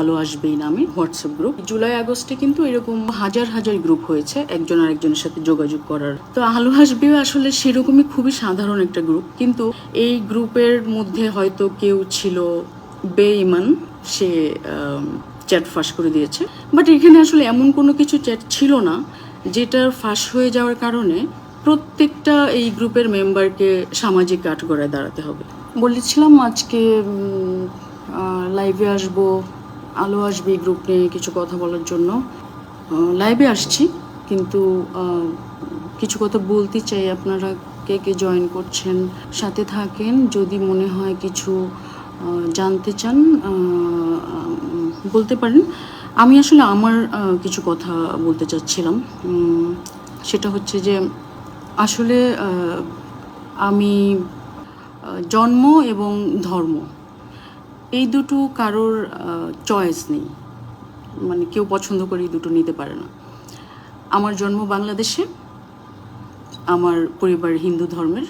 আলো আসবেই নামে হোয়াটসঅ্যাপ গ্রুপ জুলাই, আগস্টে কিন্তু এরকম হাজার হাজার গ্রুপ হয়েছে, একজন আরেকজনের সাথে যোগাযোগ করার। তো আলো আসবেও আসলে সেরকমই খুবই সাধারণ একটা গ্রুপ কিন্তু এই গ্রুপের মধ্যে হয়তো কেউ ছিল বেঈমান, সে চ্যাট ফাঁস করে দিয়েছে। বাট এখানে আসলে এমন কোনো কিছু চ্যাট ছিল না, যেটার ফাঁস হয়ে যাওয়ার কারণে প্রত্যেকটা এই গ্রুপের মেম্বারকে সামাজিক কাঠগড়ায় দাঁড়াতে হবে। বলেছিলাম আজকে লাইভে আসব আলো আসবে গ্রুপ নিয়ে কিছু কথা বলার জন্য। লাইভে আসছি, কিন্তু কিছু কথা বলতে চাই আপনারা, কে কে জয়েন করছেন? সাথে থাকেন, যদি মনে হয় কিছু জানতে চান বলতে পারেন। আমি আসলে আমার কিছু কথা বলতে চাচ্ছিলাম। সেটা হচ্ছে যে, আসলে আমি জন্ম এবং ধর্ম। এই দুটো কারোর চয়েস নেই। মানে কেউ পছন্দ করে এই দুটো নিতে পারে না। আমার জন্ম বাংলাদেশে, আমার পরিবার হিন্দু ধর্মের,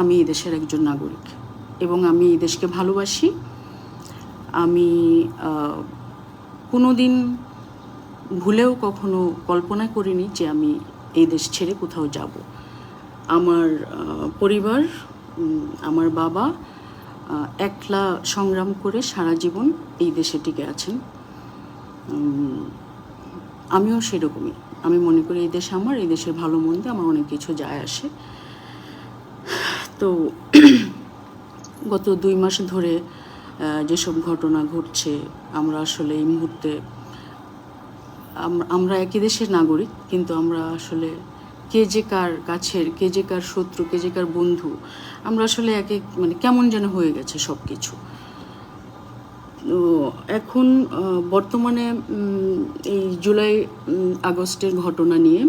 আমি এই দেশের একজন নাগরিক এবং আমি এই দেশকে ভালোবাসি। আমি কোনো দিন ভুলেও কখনো কল্পনা করিনি যে আমি এই দেশ ছেড়ে কোথাও যাব। আমার পরিবার আমার বাবা একলা সংগ্রাম করে সারা জীবন এই দেশে টিকে আছেন। আমিও সেরকমই। আমি মনে করি এই দেশে আমার, এই দেশের ভালো মন্দে আমার অনেক কিছু যায় আসে। তো গত দুই মাস ধরে যেসব ঘটনা ঘটছে, আমরা আসলে এই মুহূর্তে আমরা একই দেশের নাগরিক, কিন্তু আমরা আসলে কে যে কার কাছের, কে যে কার শত্রু, কে যে কার বন্ধু, আমরা আসলে এক মানে কেমন যেন হয়ে গেছে সব কিছু এখন বর্তমানে এই জুলাই আগস্টের ঘটনা নিয়ে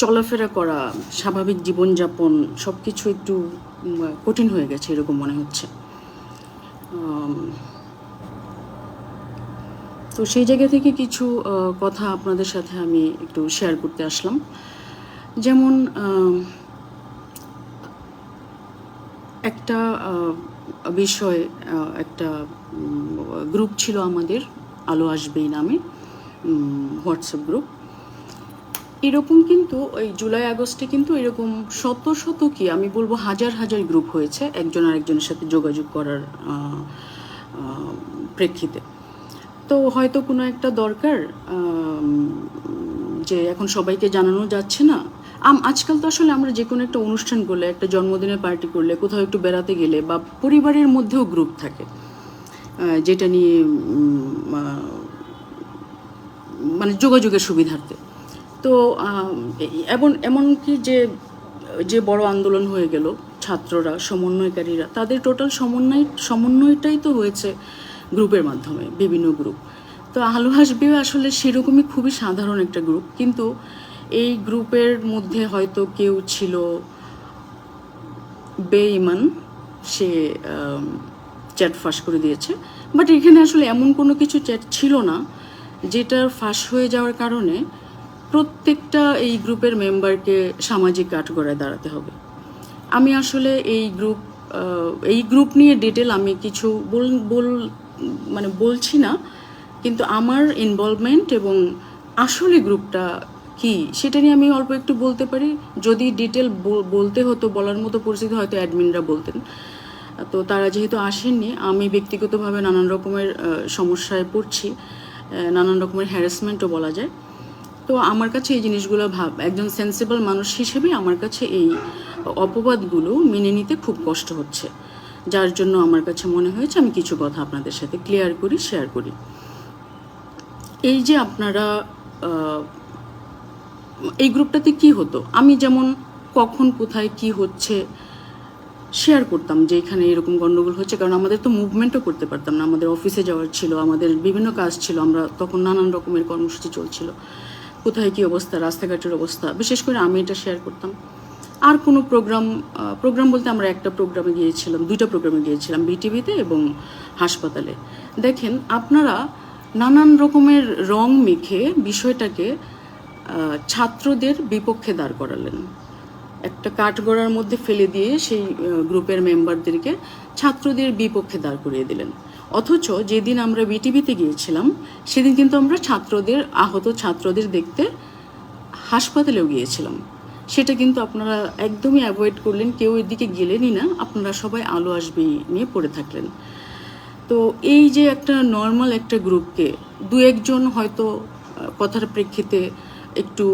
চলাফেরা করা, স্বাভাবিক জীবনযাপন সব কিছু একটু কঠিন হয়ে গেছে এরকম মনে হচ্ছে। তো সেই জায়গা থেকে কিছু কথা আপনাদের সাথে আমি একটু শেয়ার করতে আসলাম। যেমন একটা বিষয় একটা গ্রুপ ছিল আমাদের, আলো আসবেই নামে হোয়াটসঅ্যাপ গ্রুপ এরকম কিন্তু ওই জুলাই, আগস্টে কিন্তু এরকম শত শত কি, আমি বলব হাজার হাজার গ্রুপ হয়েছে, একজন আরেকজনের সাথে যোগাযোগ করার প্রেক্ষিতে। তো হয়তো কোনো একটা দরকার যে এখন সবাইকে জানানো যাচ্ছে না। আম, আজকাল তো আসলে আমরা যে কোনো একটা অনুষ্ঠান করলে, একটা জন্মদিনের পার্টি করলে, কোথাও একটু বেড়াতে গেলে বা পরিবারের মধ্যেও গ্রুপ থাকে যেটা নিয়ে মানে যোগাযোগের সুবিধার্থে। তো এমন, এমনকি যে যে বড় আন্দোলন হয়ে গেল, ছাত্ররা, সমন্বয়কারীরা, তাদের টোটাল সমন্বয়, সমন্বয়টাই তো হয়েছে গ্রুপের মাধ্যমে, বিভিন্ন গ্রুপ। তো আলো হাসবেও আসলে সেরকমই খুবই সাধারণ একটা গ্রুপ। কিন্তু এই গ্রুপের মধ্যে হয়তো কেউ ছিল বেঈমান, সে চ্যাট ফাঁস করে দিয়েছে। বাট এখানে আসলে এমন কোনো কিছু চ্যাট ছিল না যেটার ফাঁস হয়ে যাওয়ার কারণে প্রত্যেকটা এই গ্রুপের মেম্বারকে সামাজিক কাঠগড়ায় দাঁড়াতে হবে। আমি আসলে এই গ্রুপ এই গ্রুপ নিয়ে ডিটেল আমি কিছু বল বল মানে বলছি না, কিন্তু আমার ইনভলভমেন্ট এবং আসলে গ্রুপটা কি, সেটা নিয়ে আমি অল্প একটু বলতে পারি। যদি ডিটেল বলতে হতো, বলার মতো পরিস্থিতি হয়তো অ্যাডমিনরা বলতেন। তো তারা যেহেতু আসেননি, আমি ব্যক্তিগতভাবে নানান রকমের সমস্যায় পড়ছি নানান রকমের হ্যারাসমেন্টও বলা যায়। তো আমার কাছে এই জিনিসগুলো ভাব, একজন সেন্সিবল মানুষ হিসেবে আমার কাছে এই অপবাদগুলো মেনে নিতে খুব কষ্ট হচ্ছে। যার জন্য আমার কাছে মনে হয়েছে আমি কিছু কথা আপনাদের সাথে ক্লিয়ার করি শেয়ার করি। এই যে আপনারা এই গ্রুপটাতে কি হতো? আমি যেমন কখন, কোথায়, কি হচ্ছে শেয়ার করতাম যে এখানে এরকম গন্ডগোল হচ্ছে, কারণ আমাদের তো মুভমেন্টও করতে পারতাম না। আমাদের অফিসে যাওয়ার ছিল, আমাদের বিভিন্ন কাজ ছিল, আমরা তখন নানান রকমের কর্মসূচি চলছিল। কোথায় কি অবস্থা, রাস্তাঘাটের অবস্থা, বিশেষ করে আমি এটা শেয়ার করতাম। আর কোনো প্রোগ্রাম প্রোগ্রাম বলতে আমরা একটা প্রোগ্রামে গিয়েছিলাম, দুইটা প্রোগ্রামে গিয়েছিলাম বিটিভিতে এবং হাসপাতালে। দেখেন, আপনারা নানান রকমের রং মেখে বিষয়টাকে ছাত্রদের বিপক্ষে দাঁড় করালেন। একটা কাঠগড়ার মধ্যে ফেলে দিয়ে সেই গ্রুপের মেম্বারদেরকে ছাত্রদের বিপক্ষে দাঁড় করিয়ে দিলেন। অথচ যেদিন আমরা বিটিভিতে গিয়েছিলাম, সেদিন কিন্তু আমরা ছাত্রদের, আহত ছাত্রদের দেখতে হাসপাতালেও গিয়েছিলাম। সেটা কিন্তু আপনারা একদমই অ্যাভয়েড করলেন, কেউ এদিকে গেলেনই না, আপনারা সবাই আলো আসবে নিয়ে পড়ে থাকলেন। তো এই যে একটা নর্মাল একটা গ্রুপকে দু একজন হয়তো কথার প্রেক্ষিতে একটু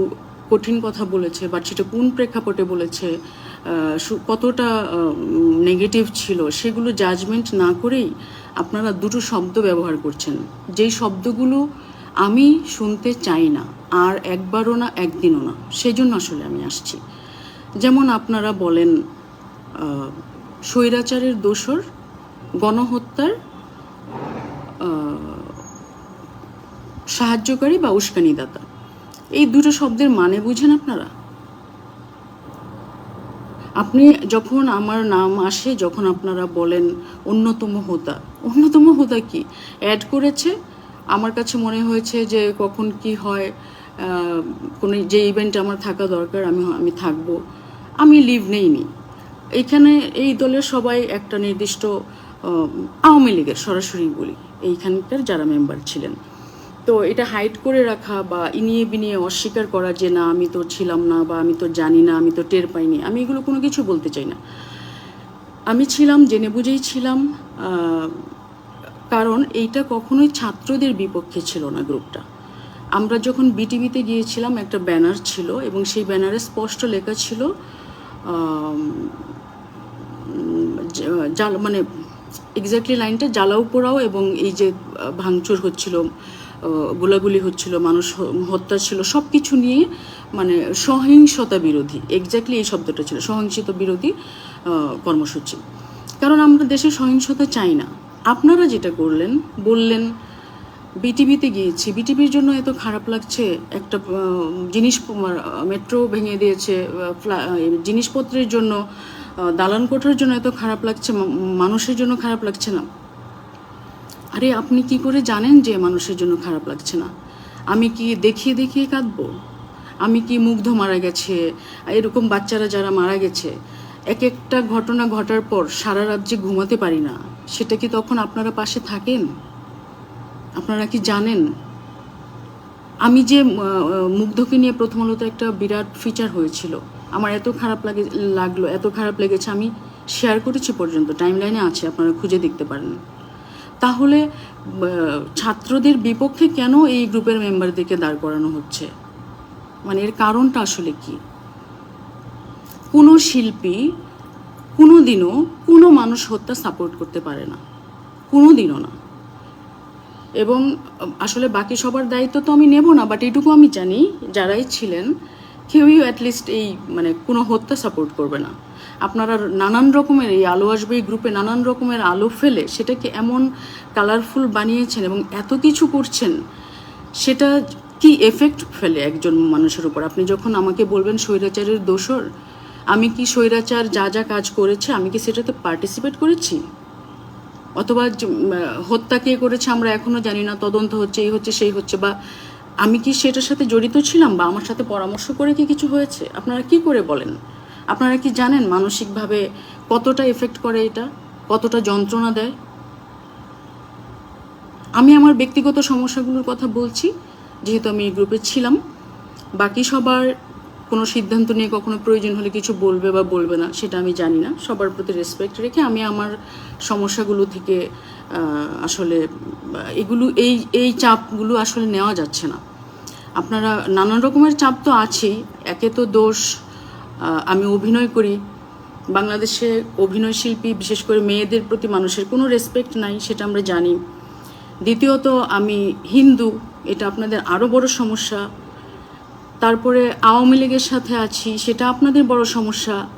কঠিন কথা বলেছে বা সেটা কোন প্রেক্ষাপটে বলেছে কতটা নেগেটিভ ছিল, সেগুলো জাজমেন্ট না করেই আপনারা দুটো শব্দ ব্যবহার করছেন। যেই শব্দগুলো আমি শুনতে চাই না, আর একবারও না, একদিনও না। সেই জন্য আসলে আমি আসছি। যেমন আপনারা বলেন স্বৈরাচারের দোসর, গণহত্যার সাহায্যকারী বা উস্কানিদাতা। এই দুটো শব্দের মানে বুঝেন আপনারা? আপনি যখন আমার নাম আসে, যখন আপনারা বলেন, অন্যতম হোতা। অন্যতম হোতা কি? অ্যাড করেছে আমার কাছে মনে হয়েছে যে কখন কি হয় কোনো যে ইভেন্ট আমার থাকা দরকার, আমি আমি থাকব। আমি লিভ নেইনি। এইখানে এই দলের সবাই একটা নির্দিষ্ট আওয়ামী লীগের সরাসরি বলি, এইখানকার যারা মেম্বার ছিলেন। তো এটা হাইড করে রাখা বা ইনিয়ে বিনিয়ে অস্বীকার করা যে না, আমি তো ছিলাম না বা আমি তো জানি না, আমি তো টের পাইনি, আমি এগুলো কোনো কিছু বলতে চাই না। আমি ছিলাম, জেনে বুঝেই ছিলাম কারণ এইটা কখনোই ছাত্রদের বিপক্ষে ছিল না গ্রুপটা। আমরা যখন বিটিভিতে গিয়েছিলাম, একটা ব্যানার ছিল এবং সেই ব্যানারে স্পষ্ট লেখা ছিল মানে এক্স্যাক্টলি লাইনটা জ্বালাও পোড়াও এবং এই যে ভাঙচুর হচ্ছিল গোলাগুলি হচ্ছিল, মানুষ হত্যা ছিল সব কিছু নিয়ে মানে সহিংসতা বিরোধী এক্স্যাক্টলি এই শব্দটা ছিল, সহিংসতা বিরোধী কর্মসূচি। কারণ আমরা দেশে সহিংসতা চাই না। আপনারা যেটা করলেন, বললেন, বিটিভিতে গিয়েছি। বিটিভির জন্য এত খারাপ লাগছে, একটা জিনিস মেট্রো ভেঙে দিয়েছে জিনিসপত্রের জন্য দালান কোঠার জন্য এত খারাপ লাগছে মানুষের জন্য খারাপ লাগছে না। আরে, আপনি কি করে জানেন যে মানুষের জন্য খারাপ লাগছে না? আমি কি দেখিয়ে দেখিয়ে কাঁদবো? আমি কি মুগ্ধ মারা গেছে? এরকম বাচ্চারা যারা মারা গেছে, এক একটা ঘটনা ঘটার পর সারা রাত যে ঘুমাতে পারি না। সেটা কি তখন আপনারা পাশে থাকেন? আপনারা কি জানেন? আমি যে মুগ্ধকে নিয়ে প্রথম আলোতে একটা বিরাট ফিচার হয়েছিল, আমার এত খারাপ লাগে, লাগল, এত খারাপ লেগেছে, আমি শেয়ার করেছি পর্যন্ত টাইম লাইনে আছে, আপনারা খুঁজে দেখতে পারেন। তাহলে ছাত্রদের বিপক্ষে কেন এই গ্রুপের মেম্বারদেরকে দাঁড় করানো হচ্ছে? মানে এর কারণটা আসলে কি? কোনো শিল্পী কোনো দিনও কোনো মানুষ হত্যা সাপোর্ট করতে পারে না। কোনো দিনও না। এবং আসলে বাকি সবার দায়িত্ব তো আমি নেব না বাট এটুকু আমি জানি যারাই ছিলেন, কেউই অ্যাটলিস্ট এই মানে কোনো হত্যা সাপোর্ট করবে না। আপনারা নানান রকমের এই আলো আসবে, এই গ্রুপে নানান রকমের আলো ফেলে সেটাকে এমন কালারফুল বানিয়েছেন এবং এত কিছু করছেন, সেটা কি এফেক্ট ফেলে একজন মানুষের উপর? আপনি যখন আমাকে বলবেন, স্বৈরাচারের দোষর আমি কি স্বৈরাচার যা যা কাজ করেছে, আমি কি সেটাতে পার্টিসিপেট করেছি? অথবা হত্যা কে করেছে আমরা এখনও জানি না, তদন্ত হচ্ছে, এই হচ্ছে, সেই হচ্ছে, বা আমি কি সেটার সাথে জড়িত ছিলাম, বা আমার সাথে পরামর্শ করে কি কিছু হয়েছে? আপনারা কি করে বলেন? আপনারা কি জানেন মানসিকভাবে কতটা এফেক্ট করে এটা? কতটা যন্ত্রণা দেয়? আমি আমার ব্যক্তিগত সমস্যাগুলোর কথা বলছি, যেহেতু আমি এই গ্রুপে ছিলাম। বাকি সবার কোনো সিদ্ধান্ত নিয়ে কখনো প্রয়োজন হলে কিছু বলবে বা বলবে না, সেটা আমি জানি না। সবার প্রতি রেসপেক্ট রেখে আমি আমার সমস্যাগুলো থেকে আসলে, এগুলো, এই এই চাপগুলো আসলে নেওয়া যাচ্ছে না। আপনারা, নানান রকমের চাপ তো আছেই। একে তো দোষ আমি অভিনয় করি। বাংলাদেশে অভিনয় শিল্পী, বিশেষ করে মেয়েদের প্রতি মানুষের কোনো রেসপেক্ট নাই, সেটা আমরা জানি। দ্বিতীয়ত, আমি হিন্দু, এটা আপনাদের আরও বড় সমস্যা। তারপরে আওয়ামী লীগের সাথে আছি, সেটা আপনাদের বড় সমস্যা।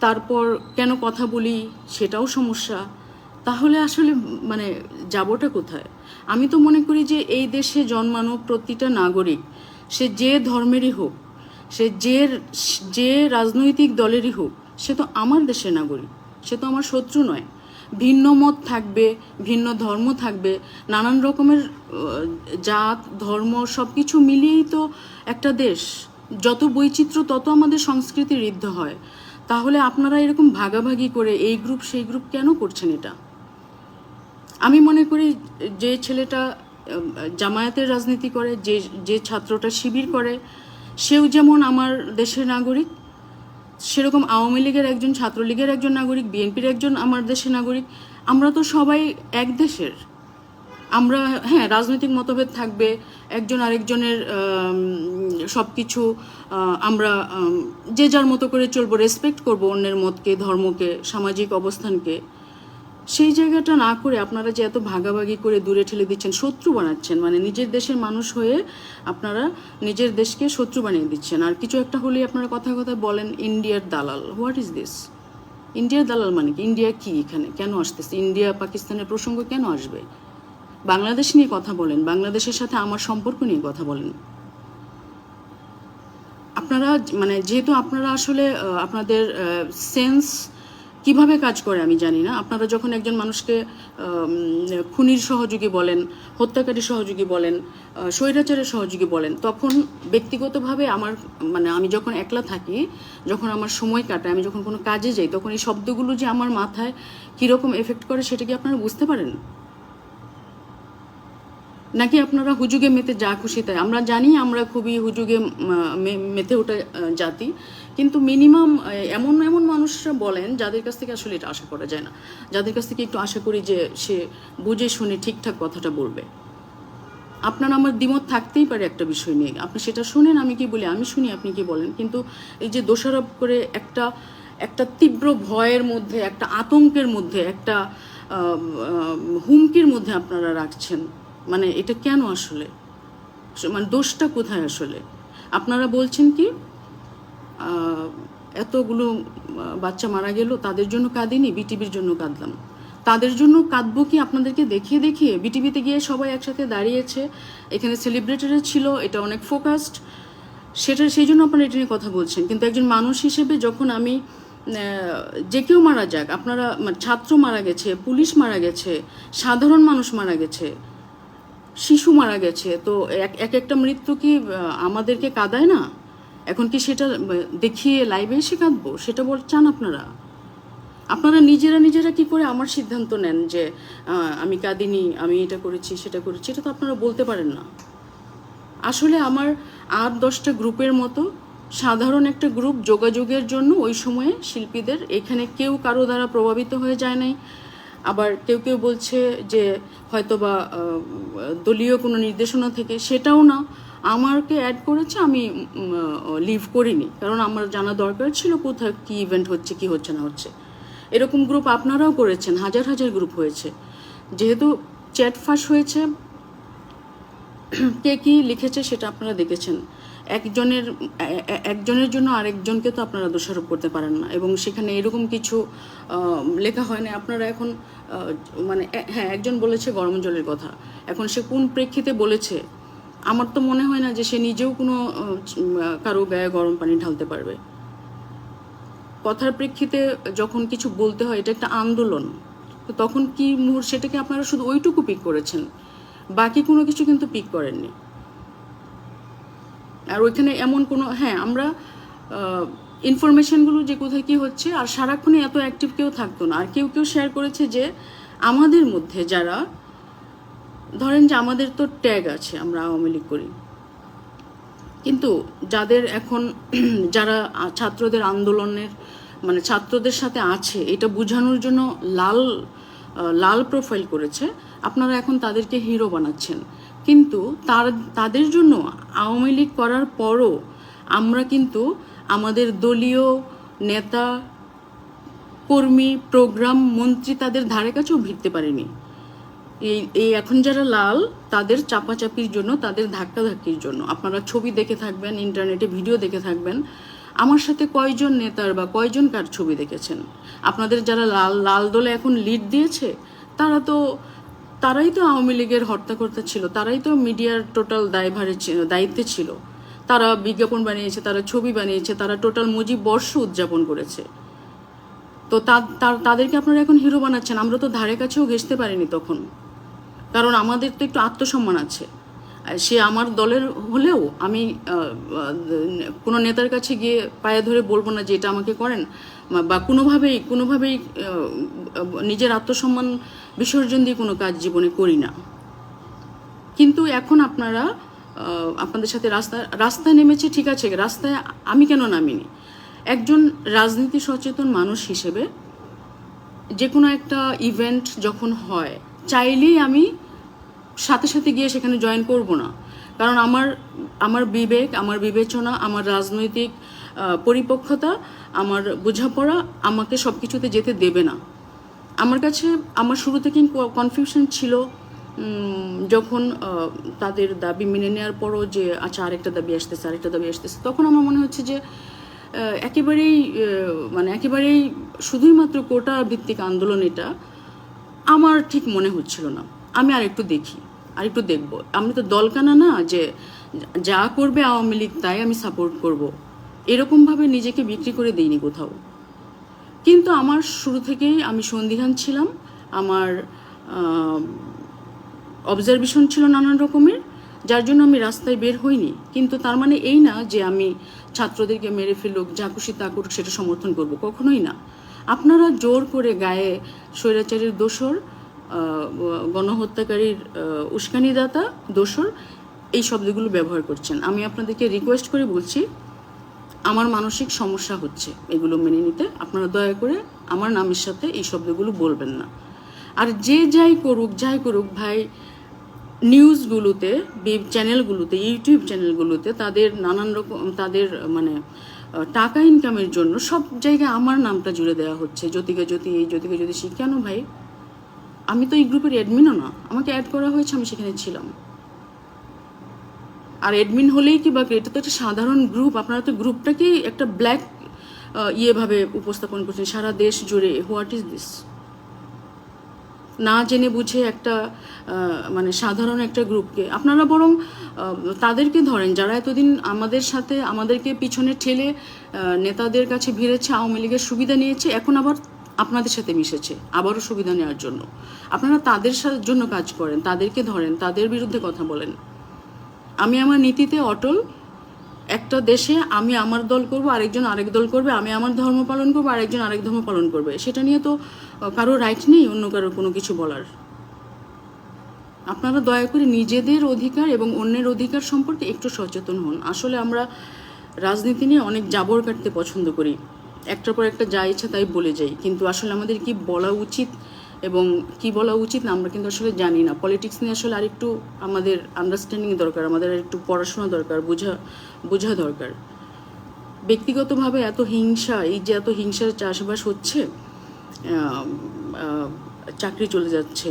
তারপর কেন কথা বলি, সেটাও সমস্যা। তাহলে আসলে মানে যাবটা কোথায়? আমি তো মনে করি যে এই দেশে জন্মানো প্রতিটা নাগরিক, সে যে ধর্মেরই হোক, সে যে যে রাজনৈতিক দলেরই হোক, সে তো আমার দেশের নাগরিক, সে তো আমার শত্রু নয়। ভিন্ন মত থাকবে, ভিন্ন ধর্ম থাকবে, নানান রকমের জাত, ধর্ম সব কিছু মিলিয়েই তো একটা দেশ। যত বৈচিত্র্য, তত আমাদের সংস্কৃতি ঋদ্ধ হয়। তাহলে আপনারা এরকম ভাগাভাগি করে এই গ্রুপ, সেই গ্রুপ কেন করছেন এটা? আমি মনে করি যে ছেলেটা জামায়াতের রাজনীতি করে, যে যে ছাত্রটা শিবির করে, সেও যেমন আমার দেশের নাগরিক সেরকম আওয়ামী লীগের একজন, ছাত্রলীগের একজন নাগরিক, বিএনপির একজন, আমার দেশের নাগরিক, আমরা তো সবাই এক দেশের। আমরা হ্যাঁ রাজনৈতিক মতভেদ থাকবে, একজন আরেকজনের সব কিছু আমরা যে যার মতো করে চলবো রেসপেক্ট করব অন্যের মতকে, ধর্মকে, সামাজিক অবস্থানকে। সেই জায়গাটা না করে আপনারা যে এত ভাগাভাগি করে দূরে ঠেলে দিচ্ছেন, শত্রু বানাচ্ছেন মানে নিজের দেশের মানুষ হয়ে আপনারা নিজের দেশকে শত্রু বানিয়ে দিচ্ছেন। আর কিছু একটা হলেই আপনারা কথা কথা বলেন, ইন্ডিয়ার দালাল, হোয়াট ইজ দিস? ইন্ডিয়ার দালাল মানে কি? ইন্ডিয়া কি এখানে? কেন আসতেছে? ইন্ডিয়া পাকিস্তানের প্রসঙ্গ কেন আসবে? বাংলাদেশ নিয়ে কথা বলেন, বাংলাদেশের সাথে আমার সম্পর্ক নিয়ে কথা বলেন। আপনারা মানে যেহেতু আপনারা আসলে আপনাদের সেন্স কীভাবে কাজ করে আমি জানি না। আপনারা যখন একজন মানুষকে খুনির সহযোগী বলেন হত্যাকারী সহযোগী বলেন স্বৈরাচারের সহযোগী বলেন, তখন ব্যক্তিগতভাবে আমার মানে আমি যখন একলা থাকি, যখন আমার সময় কাটায়, আমি যখন কোনো কাজে যাই, তখন এই শব্দগুলো যে আমার মাথায় কীরকম এফেক্ট করে সেটা কি আপনারা বুঝতে পারেন? নাকি আপনারা হুজুগে মেতে যা খুশি তাই? আমরা জানি আমরা খুবই হুজুগে মেতে ওঠা জাতি। কিন্তু মিনিমাম এমন এমন মানুষরা বলেন যাদের কাছ থেকে আসলে এটা আশা করা যায় না। যাদের কাছ থেকে একটু আশা করি যে সে বুঝে শুনে ঠিকঠাক কথাটা বলবে। আপনার আমার দ্বিমত থাকতেই পারে একটা বিষয় নিয়ে। আপনি সেটা শুনেন, আমি কি বলি, আমি শুনি, আপনি কি বলেন। কিন্তু এই যে দোষারোপ করে একটা একটা তীব্র ভয়ের মধ্যে, একটা আতঙ্কের মধ্যে, একটা হুমকির মধ্যে আপনারা রাখছেন মানে এটা কেন আসলে? মানে দোষটা কোথায় আসলে? আপনারা বলছেন কি এতগুলো বাচ্চা মারা গেল, তাদের জন্য কাঁদিনি, বিটিভির জন্য কাঁদলাম। তাদের জন্য কাঁদবো কি আপনাদেরকে দেখিয়ে দেখিয়ে? বিটিভিতে গিয়ে সবাই একসাথে দাঁড়িয়েছে, এখানে সেলিব্রেটারে ছিল, এটা অনেক ফোকাসড সেটা, সেই জন্য আপনারা এটা নিয়ে কথা বলছেন। কিন্তু একজন মানুষ হিসেবে যখন আমি যে কেউ মারা যাক, আপনারা মানে ছাত্র মারা গেছে, পুলিশ মারা গেছে, সাধারণ মানুষ মারা গেছে, শিশু মারা গেছে, তো এক এক একটা মৃত্যু কি আমাদেরকে কাঁদায় না? এখন কি সেটা দেখিয়ে লাইভে এসে কাঁদবো? সেটা বল, চান আপনারা? আপনারা নিজেরা নিজেরা কি করে আমার সিদ্ধান্ত নেন যে আমি কাঁদিনি, আমি এটা করেছি, সেটা করেছি? এটা তো আপনারা বলতে পারেন না। আসলে আমার আট, দশটা গ্রুপের মতো সাধারণ একটা গ্রুপ যোগাযোগের জন্য ওই সময়ে শিল্পীদের এখানে কেউ কারও দ্বারা প্রভাবিত হয়ে যায় নাই। আবার কেউ কেউ বলছে যে, হয়তোবা দলীয় কোনো নির্দেশনা থেকে, সেটাও না। আমাকে অ্যাড করেছে, আমি লিভ করিনি। কারণ আমার জানা দরকার ছিল কোথায় কী ইভেন্ট হচ্ছে, কি হচ্ছে, না হচ্ছে। এরকম গ্রুপ আপনারাও করেছেন, হাজার হাজার গ্রুপ হয়েছে। যেহেতু চ্যাট ফাঁস হয়েছে, কে কি লিখেছে সেটা আপনারা দেখেছেন। একজনের একজনের জন্য আরেকজনকে তো আপনারা দোষারোপ করতে পারেন না। এবং সেখানে এরকম কিছু লেখা হয় না আপনারা এখন মানে হ্যাঁ একজন বলেছে গরম জলের কথা। এখন সে কোন প্রেক্ষিতে বলেছে আমার তো মনে হয় না যে সে নিজেও কোনো কারও গায়ে গরম পানি ঢালতে পারবে। কথার প্রেক্ষিতে যখন কিছু বলতে হয়, এটা একটা আন্দোলন। তো তখন কি মুহূর্ত সেটাকে আপনারা শুধু ওইটুকু পিক করেছেন? বাকি কোনো কিছু কিন্তু পিক করেননি। আর ওইখানে এমন কোনো হ্যাঁ আমরা ইনফরমেশনগুলো যে কোথায় কি হচ্ছে, আর সারাক্ষণই এত অ্যাক্টিভ কেউ থাকতো না। আর কেউ কেউ শেয়ার করেছে যে, আমাদের মধ্যে যারা ধরেন যে আমাদের তো ট্যাগ আছে, আমরা আওয়ামী লীগ করি। কিন্তু যাদের এখন যারা ছাত্রদের আন্দোলনের মানে ছাত্রদের সাথে আছে, এটা বোঝানোর জন্য লাল লাল প্রোফাইল করেছে, আপনারা এখন তাদেরকে হিরো বানাচ্ছেন। কিন্তু তার, তাদের জন্য আওয়ামী লীগ করার পরও আমরা কিন্তু আমাদের দলীয় নেতা, কর্মী, প্রোগ্রাম মন্ত্রী তাদের ধারে কাছেও ভিড়তে পারেনি। এই এই এখন যারা লাল, তাদের চাপাচাপির জন্য, তাদের ধাক্কাধাক্কির জন্য। আপনারা ছবি দেখে থাকবেন, ইন্টারনেটে ভিডিও দেখে থাকবেন। আমার সাথে কয়জন নেতার বা কয়জন কার ছবি দেখেছেন? আপনাদের যারা লাল লাল দলে এখন লিড দিয়েছে, তারা তো, তারাই তো আওয়ামী লীগের হর্তাকর্তা ছিল, তারাই তো মিডিয়ার টোটাল দায়ভারে দায়িত্বে ছিল। তারা বিজ্ঞাপন বানিয়েছে, তারা ছবি বানিয়েছে, তারা টোটাল মুজিব বর্ষ উদযাপন করেছে। তা- তাদেরকে আপনারা এখন হিরো বানাচ্ছেন, আমরা তো ধারে কাছেও ঘেসতে পারিনি তখন। কারণ আমাদের তো একটু আত্মসম্মান আছে। সে আমার দলের হলেও আমি কোনো নেতার কাছে গিয়ে পায়ে ধরে বলব না যে এটা আমাকে করেন বা কোনোভাবেই কোনোভাবেই নিজের আত্মসম্মান বিসর্জন দিয়ে কোনো কাজ জীবনে করি না। কিন্তু এখন আপনারা আপনাদের সাথে রাস্তা রাস্তায় নেমেছে ঠিক আছে, রাস্তায় আমি কেন নামিনি? একজন রাজনীতি সচেতন মানুষ হিসেবে যে কোনো একটা ইভেন্ট যখন হয়, চাইলেই আমি সাথে সাথে গিয়ে সেখানে জয়েন করব না। কারণ আমার আমার বিবেক, আমার বিবেচনা, আমার রাজনৈতিক পরিপক্কতা, আমার বোঝাপড়া আমাকে সব কিছুতে যেতে দেবে না। আমার কাছে, আমার শুরু থেকেই কনফিউশন ছিল যখন তাদের দাবি মেনে নেওয়ার পরও যে আচ্ছা আরেকটা দাবি আসতেছে, আরেকটা দাবি আসতেছে, তখন আমার মনে হচ্ছে যে একেবারেই মানে একেবারেই শুধুই মাত্র কোটা ভিত্তিক আন্দোলন এটা, আমার ঠিক মনে হচ্ছিল না। আমি আর একটু দেখি। আর একটু দেখব। আমি তো দলকানা না যে যা করবে আওয়ামী লীগ তাই আমি সাপোর্ট করব। এরকমভাবে নিজেকে বিক্রি করে দিইনি কোথাও। কিন্তু আমার শুরু থেকেই আমি সন্দিহান ছিলাম। আমার অবজারভেশন ছিল নানান রকমের যার জন্য আমি রাস্তায় বের হইনি। কিন্তু তার মানে এই না যে আমি ছাত্রদেরকে মেরে ফেলুক যা খুশি তা করুক সেটা সমর্থন করব। কখনোই না। আপনারা জোর করে গায়ে স্বৈরাচারের আহ, গণহত্যাকারীর উস্কানিদাতা, দোসর এই শব্দগুলো ব্যবহার করছেন। আমি আপনাদেরকে রিকোয়েস্ট করে বলছি, আমার মানসিক সমস্যা হচ্ছে এগুলো মেনে নিতে। আপনারা দয়া করে আমার নামের সাথে এই শব্দগুলো বলবেন না। আর যে যাই করুক যাই করুক ভাই নিউজগুলোতে চ্যানেলগুলোতে ইউটিউব চ্যানেলগুলোতে তাদের নানান রকম, তাদের মানে টাকা ইনকামের জন্য সব জায়গায় আমার নামটা জুড়ে দেওয়া হচ্ছে। জ্যোতিকা জ্যোতি, এই জ্যোতিকা জ্যোতি কেন ভাই? আমি তো এই গ্রুপের অ্যাডমিনও না। আমাকে অ্যাড করা হয়েছে, আমি সেখানে ছিলাম। আর অ্যাডমিন হলেই কি বা? এটা তো একটা সাধারণ গ্রুপ আপনারা তো গ্রুপটাকেই একটা ব্ল্যাক ইয়েভাবে উপস্থাপন করছেন। সারা দেশ জুড়ে। হোয়াট ইজ দিস না জেনে বুঝে একটা মানে সাধারণ একটা গ্রুপকে। আপনারা বরং তাদেরকে ধরেন। যারা এতদিন আমাদের সাথে, আমাদেরকে পিছনে ঠেলে নেতাদের কাছে ভিড়েছে, আওয়ামী লীগের সুবিধা নিয়েছে, এখন আবার আপনাদের সাথে মিশেছে, আবারও সুবিধা নেওয়ার জন্য। আপনারা তাদের জন্য কাজ করেন, তাদেরকে ধরেন, তাদের বিরুদ্ধে কথা বলেন। আমি আমার নীতিতে অটল, একটা দেশে আমি আমার দল করব, আরেকজন আরেক দল করবে, আমি আমার ধর্ম পালন করব, আরেকজন আরেক ধর্ম পালন করবে। সেটা নিয়ে তো কারও রাইট নেই, অন্য কারোর কোনো কিছু বলার। আপনারা দয়া করে নিজেদের অধিকার এবং অন্যের অধিকার সম্পর্কে একটু সচেতন হন। আসলে আমরা রাজনীতি নিয়ে অনেক জাবর কাটতে পছন্দ করি। একটার পর একটা যা ইচ্ছা তাই বলে যাই। কিন্তু আসলে আমাদের কি বলা উচিত এবং কি বলা উচিত না আমরা কিন্তু আসলে জানি না। পলিটিক্স নিয়ে আসলে আরেকটু আমাদের আন্ডারস্ট্যান্ডিং দরকার, আমাদের আরেকটু পড়াশোনা দরকার, বোঝা বোঝা দরকার। ব্যক্তিগতভাবে এত হিংসা, এই যে এত হিংসার চাষবাস হচ্ছে চাকরি চলে যাচ্ছে,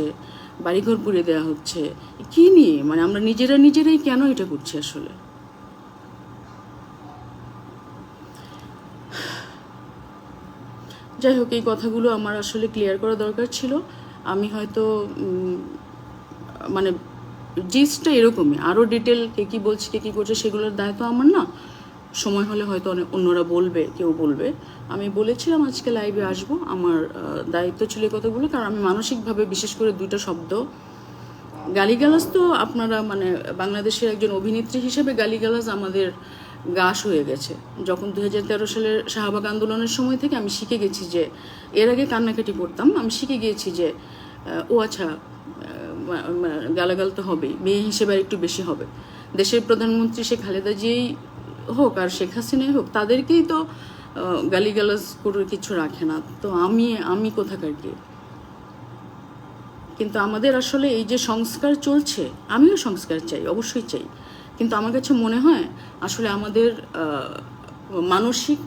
বাড়িঘর পুড়ে দেওয়া হচ্ছে, কি নিয়ে? মানে আমরা নিজেরা নিজেরাই কেন এটা করছি আসলে? যাই হোক, এই কথাগুলো আমার আসলে ক্লিয়ার করা দরকার ছিল। আমি হয়তো মানে জিসটা এরকমই। আরও ডিটেল কে কী বলছে, কে কী করছে, সেগুলোর দায়িত্ব আমার না। সময় হলে হয়তো অনেক অন্যরা বলবে, কেউ বলবে। আমি বলেছিলাম আজকে লাইভে আসব। আমার দায়িত্ব ছিল এই কথাগুলো। কারণ আমি মানসিকভাবে বিশেষ করে দুটো শব্দ। গালিগালাজ তো আপনারা মানে বাংলাদেশের একজন অভিনেত্রী হিসেবে গালিগালাজ আমাদের গাছ হয়ে গেছে। যখন দু হাজার তেরো সালের শাহবাগ আন্দোলনের সময় থেকে আমি শিখে গেছি যে, এর আগে কান্নাকাটি করতাম, আমি শিখে গিয়েছি যে ও আচ্ছা গালাগাল তো হবেই, মেয়ে হিসেবে আর একটু বেশি হবে। দেশের প্রধানমন্ত্রী শেখ খালেদা জিই হোক আর শেখ হাসিনাই হোক, তাদেরকেই তো গালিগালাজ করে কিছু রাখে না। তো আমি আমি কোথাকার কি? কিন্তু আমাদের আসলে এই যে সংস্কার চলছে, আমিও সংস্কার চাই, অবশ্যই চাই। কিন্তু আমার কাছে মনে হয় আসলে আমাদের মানসিক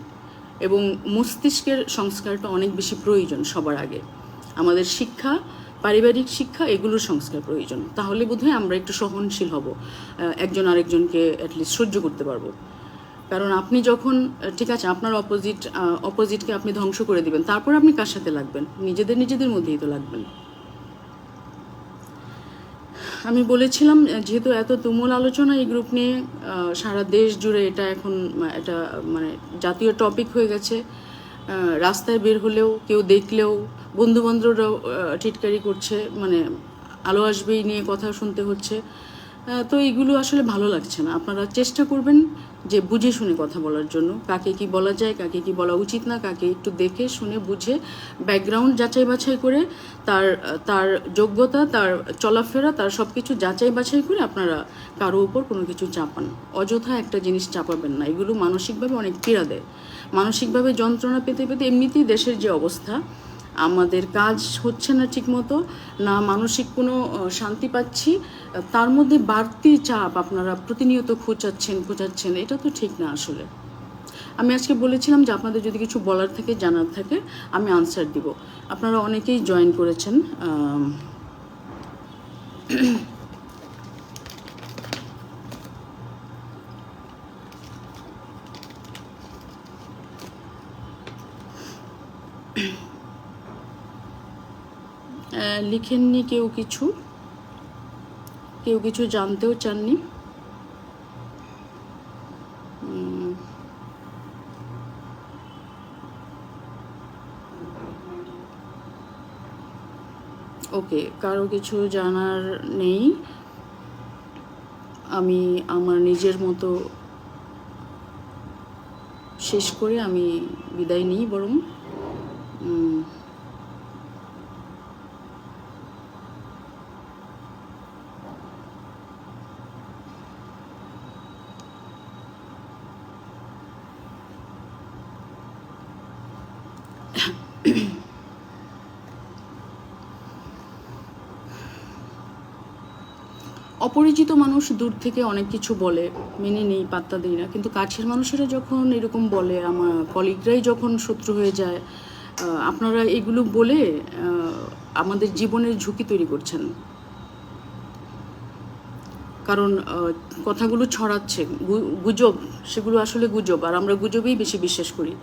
এবং মস্তিষ্কের সংস্কারটা অনেক বেশি প্রয়োজন সবার আগে। আমাদের শিক্ষা, পারিবারিক শিক্ষা এগুলোর সংস্কার প্রয়োজন। তাহলে বোধহয় আমরা একটু সহনশীল হব একজন আরেকজনকে অ্যাটলিস্ট সহ্য করতে পারব। কারণ আপনি যখন ঠিক আছে, আপনার অপোজিট অপোজিটকে আপনি ধ্বংস করে দিবেন, তারপর আপনি কার সাথে লাগবেন? নিজেদের নিজেদের মধ্যেই তো লাগবেন। আমি বলেছিলাম, যেহেতু এত তুমুল আলোচনা এই গ্রুপ নিয়ে সারা দেশ জুড়ে এটা এখন এটা মানে জাতীয় টপিক হয়ে গেছে। রাস্তায় বের হলেও, কেউ দেখলেও, বন্ধুবান্ধবরাও টিটকারি করছে মানে আলো আসবেই নিয়ে কথা শুনতে হচ্ছে। তো এগুলো আসলে ভালো লাগছে না। আপনারা চেষ্টা করবেন যে বুঝে শুনে কথা বলার জন্য। কাকে কি বলা যায়, কাকে কি বলা উচিত না, কাকে একটু দেখে শুনে বুঝে ব্যাকগ্রাউন্ড যাচাই বাছাই করে তার তার যোগ্যতা, তার চলাফেরা, তার সব কিছু যাচাই বাছাই করে আপনারা কারও উপর কোনো কিছু চাপান। অযথা একটা জিনিস চাপাবেন না। এগুলো মানসিকভাবে অনেক পীড়া দেয়। মানসিকভাবে যন্ত্রণা পেতে পেতে এমনিতেই দেশের যে অবস্থা আমাদের কাজ হচ্ছে না ঠিকমতো, না মানসিক কোনো শান্তি পাচ্ছি, তার মধ্যে বাড়তি চাপ আপনারা প্রতিনিয়ত খোঁচাচ্ছেন খোঁচাচ্ছেন এটা তো ঠিক না আসলে। আমি আজকে বলেছিলাম যে আপনাদের যদি কিছু বলার থাকে, জানার থাকে, আমি আনসার দিব। আপনারা অনেকেই জয়েন করেছেন লিখেননি কেউ কিছু? কেউ কিছু জানতেও চাননি? ওকে, কারও কিছু জানার নেই। আমি আমার নিজের মতো শেষ করে আমি বিদায় নিই বরং অপরিচিত মানুষ দূর থেকে অনেক কিছু বলে, মেনে নেই, পাত্তা দিই না। কিন্তু কাছের মানুষেরা যখন এরকম বলে, আমার কলিগরাই যখন শত্রু হয়ে যায় আপনারা এগুলো বলে আমাদের জীবনের ঝুঁকি তৈরি করছেন। কারণ কথাগুলো ছড়াচ্ছে গুজব, সেগুলো আসলে গুজব, আর আমরা গুজবেই বেশি বিশ্বাস করি।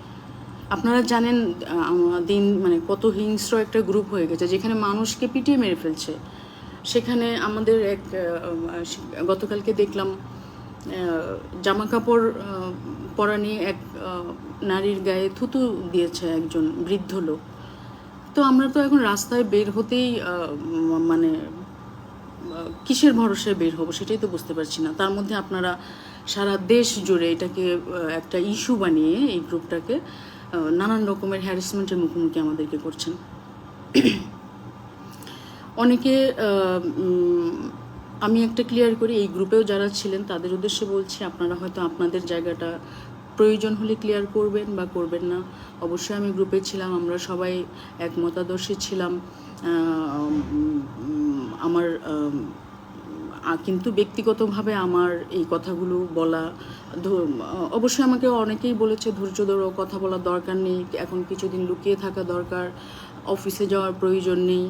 আপনারা জানেন দিন মানে কত হিংস্র একটা গ্রুপ হয়ে গেছে, যেখানে মানুষকে পিটিয়ে মেরে ফেলছে। সেখানে আমাদের এক গতকালকে দেখলাম জামা কাপড় পরা নিয়ে এক নারীর গায়ে থুতু দিয়েছে একজন বৃদ্ধ লোক। তো আমরা তো এখন রাস্তায় বের হতেই মানে কিসের ভরসায় বের হব সেটাই তো বুঝতে পারছি না। তার মধ্যে আপনারা সারা দেশ জুড়ে এটাকে একটা ইস্যু বানিয়ে এই গ্রুপটাকে নানান রকমের হ্যারাসমেন্টের মুখোমুখি আমাদেরকে করছেন। অনেকে আমি একটা ক্লিয়ার করি, এই গ্রুপেও যারা ছিলেন, তাদের উদ্দেশ্যে বলছি, আপনারা হয়তো আপনাদের জায়গাটা প্রয়োজন হলে ক্লিয়ার করবেন বা করবেন না। অবশ্যই আমি গ্রুপে ছিলাম, আমরা সবাই এক মতাদর্শী ছিলাম আমার কিন্তু ব্যক্তিগতভাবে আমার এই কথাগুলো বলা অবশ্যই আমাকে অনেকেই বলেছে, ধৈর্য ধরো, কথা বলার দরকার নেই, এখন কিছুদিন লুকিয়ে থাকা দরকার। অফিসে যাওয়ার প্রয়োজন নেই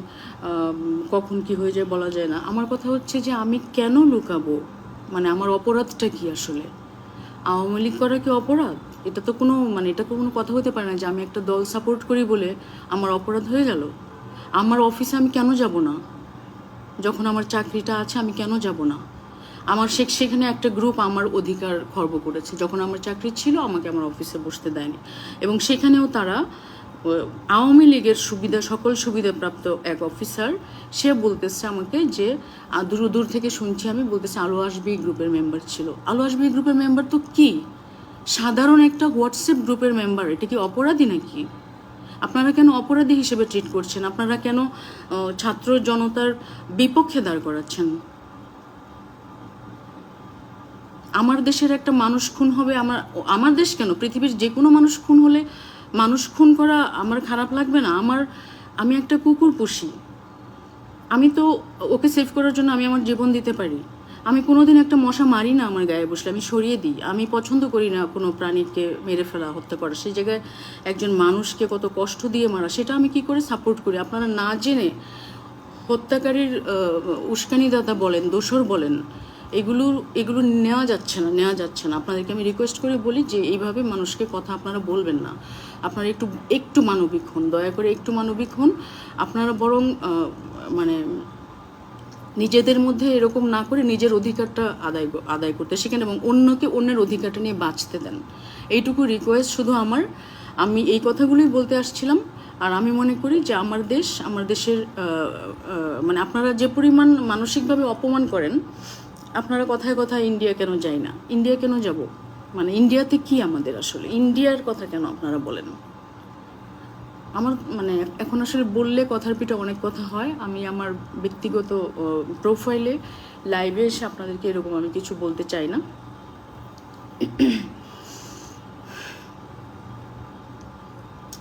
কখন কি হয়ে যায় বলা যায় না। আমার কথা হচ্ছে যে আমি কেন লুকাবো? মানে আমার অপরাধটা কি আসলে? আওয়ামী লীগ করা কি অপরাধ? এটা তো কোনো মানে এটা কোনো কথা হতে পারে না যে আমি একটা দল সাপোর্ট করি বলে আমার অপরাধ হয়ে গেল। আমার অফিসে আমি কেন যাব না? যখন আমার চাকরিটা আছে আমি কেন যাব না? আমার সে, সেখানে একটা গ্রুপ আমার অধিকার খর্ব করেছে। যখন আমার চাকরি ছিল আমাকে আমার অফিসে বসতে দেয়নি। এবং সেখানেও তারা আওয়ামী লীগের সুবিধা, সকল সুবিধাপ্রাপ্ত এক অফিসার, সে বলতেছে আমাকে যে দূর দূর থেকে শুনছি আমি, বলতেছে আলো আসবি গ্রুপের মেম্বার ছিল। আলো আসবি গ্রুপের মেম্বার তো কি? সাধারণ একটা হোয়াটসঅ্যাপ গ্রুপের মেম্বার এটা কি অপরাধী নাকি? আপনারা কেন অপরাধী হিসেবে ট্রিট করছেন? আপনারা কেন ছাত্র জনতার বিপক্ষে দাঁড় করাচ্ছেন? আমার দেশের একটা মানুষ খুন হবে, আমার আমার দেশ কেন? পৃথিবীর যে কোনো মানুষ খুন হলে মানুষ খুন করা আমার খারাপ লাগবে না। আমার, আমি একটা কুকুর পুষি। আমি তো ওকে সেভ করার জন্য আমি আমার জীবন দিতে পারি। আমি কোনোদিন একটা মশা মারি না আমার গায়ে বসলে, আমি সরিয়ে দিই। আমি পছন্দ করি না কোনো প্রাণীকে মেরে ফেলা, হত্যা করা। সেই জায়গায় একজন মানুষকে কত কষ্ট দিয়ে মারা, সেটা আমি কি করে সাপোর্ট করি? আপনারা না জেনে হত্যাকারীর উস্কানিদাতা বলেন দোসর বলেন এগুলো এগুলো নেওয়া যাচ্ছে না, নেওয়া যাচ্ছে না। আপনাদেরকে আমি রিকোয়েস্ট করে বলি যে, এইভাবে মানুষকে কথা আপনারা বলবেন না। আপনারা একটু একটু মানবিক হন, দয়া করে একটু মানবিক হন। আপনারা বরং মানে নিজেদের মধ্যে এরকম না করে নিজের অধিকারটা আদায় আদায় করতে শিখেন এবং অন্যকে অন্যের অধিকারটা নিয়ে বাঁচতে দেন। এইটুকু রিকোয়েস্ট শুধু আমার। আমি এই কথাগুলোই বলতে আসছিলাম। আর আমি মনে করি যে, আমার দেশ, আমার দেশের মানে আপনারা যে পরিমাণ মানসিকভাবে অপমান করেন আপনারা কথায় কথায় ইন্ডিয়া কেন যাই না? ইন্ডিয়া কেন যাব? মানে ইন্ডিয়াতে কি আমাদের আসলে? ইন্ডিয়ার কথা কেন আপনারা বলেন? আমার মানে এখন আসলে বললে কথার পিঠে অনেক কথা হয়। আমি আমার ব্যক্তিগত প্রোফাইলে লাইভে এসে আপনাদেরকে এরকম আমি কিছু বলতে চাই না।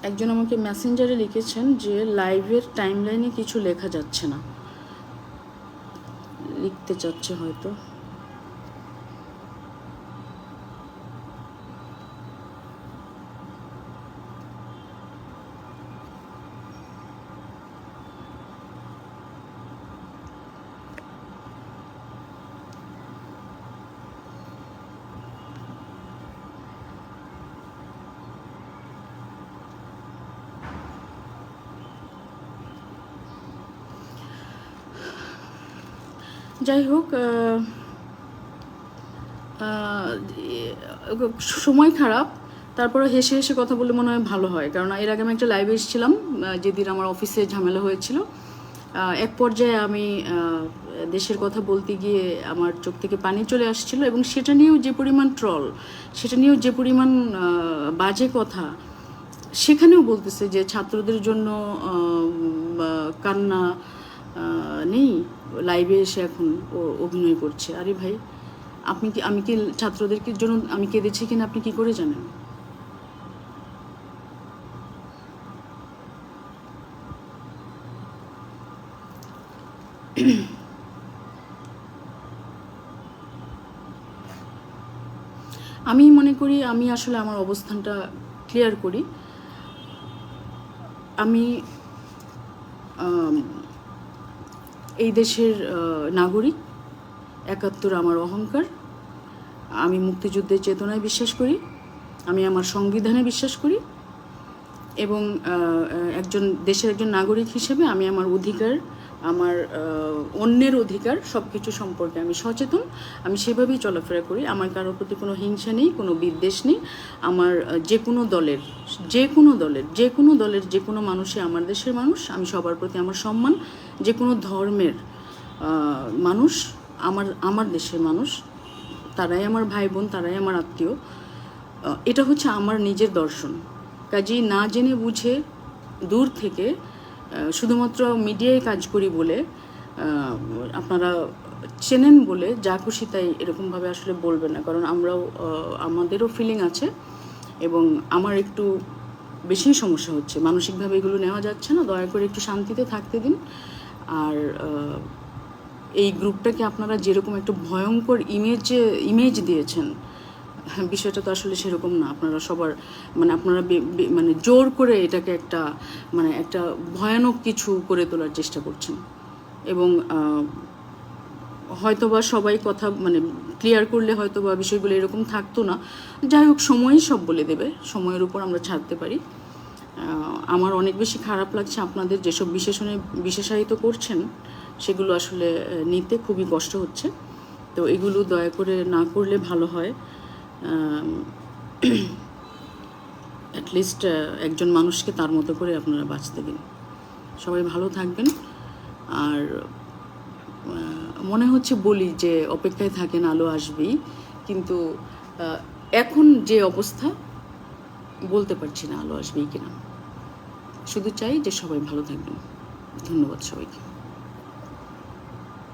একজন আমাকে মেসেঞ্জারে লিখেছেন যে লাইভের টাইমলাইনে কিছু লেখা যাচ্ছে না। লিখতে চাচ্ছে হয়তো। যাই হোক সময় খারাপ, তারপরে হেসে হেসে কথা বললে মনে হয় ভালো হয়। কারণ এর আগে আমি একটা লাইভে এসেছিলাম যেদিন আমার অফিসে ঝামেলা হয়েছিল। এক পর্যায়ে আমি দেশের কথা বলতে গিয়ে আমার চোখ থেকে পানি চলে আসছিল এবং সেটা নিয়েও যে পরিমাণ ট্রল সেটা নিয়েও যে পরিমাণ বাজে কথা, সেখানেও বলতেছে যে ছাত্রদের জন্য কান্না নেই। লাইভে এসে এখন ও অভিনয় করছে। আরে ভাই আপনি কি আমি কি ছাত্রদেরকে জন্য আমি কেঁদেছি কিনা আপনি কি করে জানেন? আমি মনে করি আমি আসলে আমার অবস্থানটা ক্লিয়ার করি। আমি আম, এই দেশের নাগরিক, একাত্তর আমার অহংকার। আমি মুক্তিযুদ্ধের চেতনায় বিশ্বাস করি। আমি আমার সংবিধানে বিশ্বাস করি। এবং একজন দেশের একজন নাগরিক হিসেবে আমি আমার অধিকার, আমার অন্যের অধিকার সব কিছু সম্পর্কে আমি সচেতন। আমি সেভাবেই চলাফেরা করি। আমার কারোর প্রতি কোনো হিংসা নেই, কোনো বিদ্বেষ নেই। আমার যে কোনো দলের, যে কোনো দলের, যে কোনো দলের যে কোনো মানুষই আমার দেশের মানুষ। আমি সবার প্রতি আমার সম্মান। যে কোনো ধর্মের মানুষ আমার আমার দেশের মানুষ। তারাই আমার ভাই বোন, তারাই আমার আত্মীয়। এটা হচ্ছে আমার নিজের দর্শন। কাজেই না জেনে বুঝে দূর থেকে শুধুমাত্র মিডিয়ায় কাজ করি বলে আপনারা চেনেন বলে যা খুশি তাই এরকমভাবে আসলে বলবেন না। কারণ আমরাও আমাদেরও ফিলিং আছে এবং আমার একটু বেশি সমস্যা হচ্ছে। মানসিকভাবে এগুলো নেওয়া যাচ্ছে না। দয়া করে একটু শান্তিতে থাকতে দিন। আর এই গ্রুপটাকে আপনারা যেরকম একটা ভয়ঙ্কর ইমেজ ইমেজ দিয়েছেন বিষয়টা তো আসলে সেরকম না। আপনারা সবার মানে আপনারা বে- বে- মানে জোর করে এটাকে একটা মানে একটা ভয়ানক কিছু করে তোলার চেষ্টা করছেন। এবং হয়তোবা সবাই কথা মানে ক্লিয়ার করলে হয়তোবা বিষয়গুলো এরকম থাকতো না। যাই হোক, সময়ই সব বলে দেবে। সময়ের উপর আমরা ছাড়তে পারি। আমার অনেক বেশি খারাপ লাগছে আপনাদের যেসব বিশেষণে, বিশেষায়িত করছেন, সেগুলো আসলে নিতে খুবই কষ্ট হচ্ছে। তো এগুলো দয়া করে না করলে ভালো হয়। অ্যাটলিস্ট একজন মানুষকে তার মতো করে আপনারা বাঁচতে দিন। সবাই ভালো থাকবেন। আর মনে হচ্ছে বলি যে অপেক্ষায় থাকেন, আলো আসবেই। কিন্তু এখন যে অবস্থা, বলতে পারছি না আলো আসবেই কিনা। শুধু চাই যে সবাই ভালো থাকবেন। ধন্যবাদ সবাইকে।